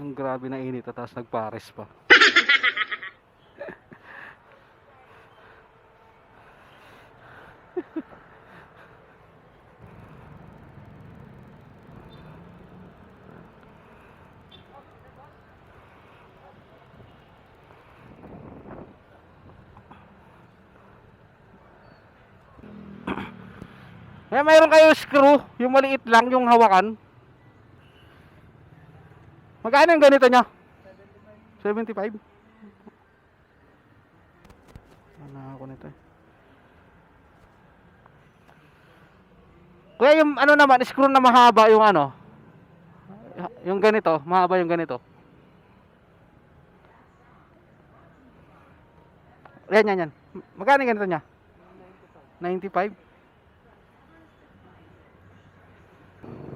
Ang grabe na init at tapos nagpares pa. Kaya mayroon kayo screw, yung maliit lang, yung hawakan. Magkano yung ganito niya? 75. Ano ako nito eh. Kuya, yung ano naman, screw na mahaba yung ano. Yung ganito, mahaba yung ganito. Yan, yan, yan. Magkano ganito niya? 95.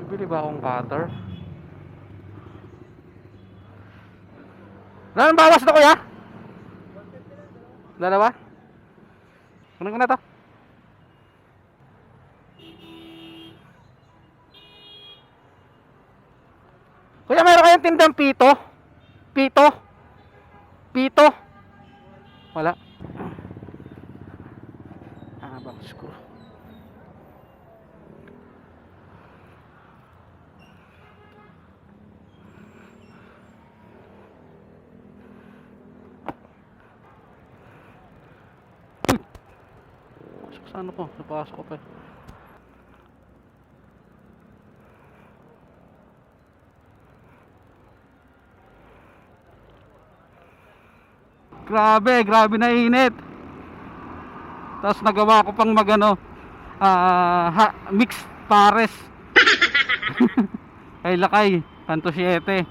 Bibili ba akong cutter? Ano bawas na kuya? Dalawa? Kunin ko na to. Kuya, meron kayong tindang pito? Pito? Pito? Wala. Ah, bang screw. Sa ano ko? Napasok ko pa eh. Grabe, grabe na init. Tapos nagawa ko pang magano ah ha, mix pares. Kay lakay, kanto 7.